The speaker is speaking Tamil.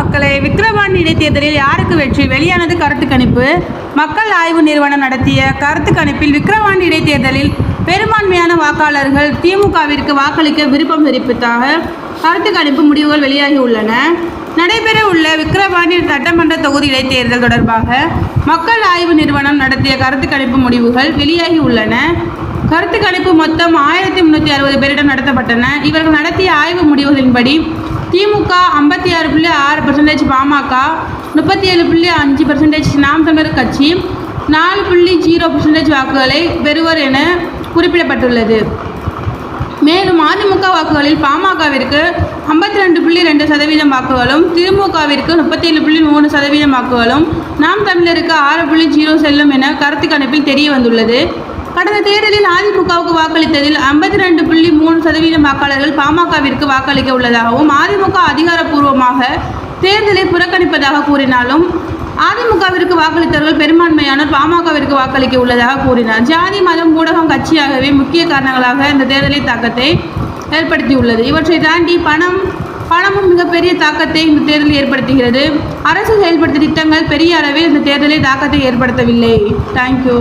மக்களை விக்கிரவாண்டி இடைத்தேர்தலில் யாருக்கு வெற்றி? வெளியானது கருத்து கணிப்பு. மக்கள் ஆய்வு நிறுவனம் நடத்திய கருத்து கணிப்பில் விக்கிரவாண்டி இடைத்தேர்தலில் பெரும்பான்மையான வாக்காளர்கள் திமுகவிற்கு வாக்களிக்க விருப்பம் தெரிவித்ததாக கருத்து கணிப்பு முடிவுகள் வெளியாகி உள்ளன நடைபெற உள்ள விக்கிரவாண்டி சட்டமன்ற தொகுதி இடைத்தேர்தல் தொடர்பாக மக்கள் ஆய்வு நிறுவனம் நடத்திய கருத்து கணிப்பு முடிவுகள் வெளியாகி உள்ளன கருத்து கணிப்பு மொத்தம் ஆயிரத்தி முன்னூற்றி அறுபது பேரிடம் நடத்தப்பட்டன. இவர்கள் நடத்திய ஆய்வு முடிவுகளின்படி திமுக ஐம்பத்தி ஆறு புள்ளி ஆறு பர்சன்டேஜ் பாமக முப்பத்தி ஏழு புள்ளி அஞ்சு பர்சன்டேஜ் நாம் தமிழர் கட்சி நாலு புள்ளி ஜீரோ பர்சன்டேஜ் வாக்குகளை பெறுவர் என குறிப்பிடப்பட்டுள்ளது. மேலும் அதிமுக வாக்குகளில் பாமகவிற்கு ஐம்பத்தி ரெண்டு புள்ளி ரெண்டு சதவீதம் வாக்குகளும் திமுகவிற்கு முப்பத்தேழு புள்ளி மூணு சதவீதம் வாக்குகளும் நாம் தமிழருக்கு ஆறு புள்ளி ஜீரோ செல்லும் என கருத்து கணிப்பில் தெரிய வந்துள்ளது கடந்த தேர்தலில் அதிமுகவுக்கு வாக்களித்ததில் ஐம்பத்தி ரெண்டு புள்ளி மூணு சதவீதம் வாக்காளர்கள் பாமகவிற்கு வாக்களிக்க உள்ளதாகவும் அதிமுக அதிகாரப்பூர்வமாக தேர்தலை புறக்கணிப்பதாக கூறினாலும் அதிமுகவிற்கு வாக்களித்தவர்கள் பெரும்பான்மையானோர் பாமகவிற்கு வாக்களிக்க உள்ளதாக கூறினார். ஜாதி மதம் ஊடகம் கட்சியாகவே முக்கிய காரணங்களாக இந்த தேர்தலில் தாக்கத்தை ஏற்படுத்தியுள்ளது. இவற்றை தாண்டி பணம் பணமும் மிகப்பெரிய தாக்கத்தை இந்த தேர்தலில் ஏற்படுத்துகிறது. அரசு செயல்படுத்திய திட்டங்கள் பெரிய அளவில் இந்த தேர்தலில் தாக்கத்தை ஏற்படுத்தவில்லை. தேங்க்யூ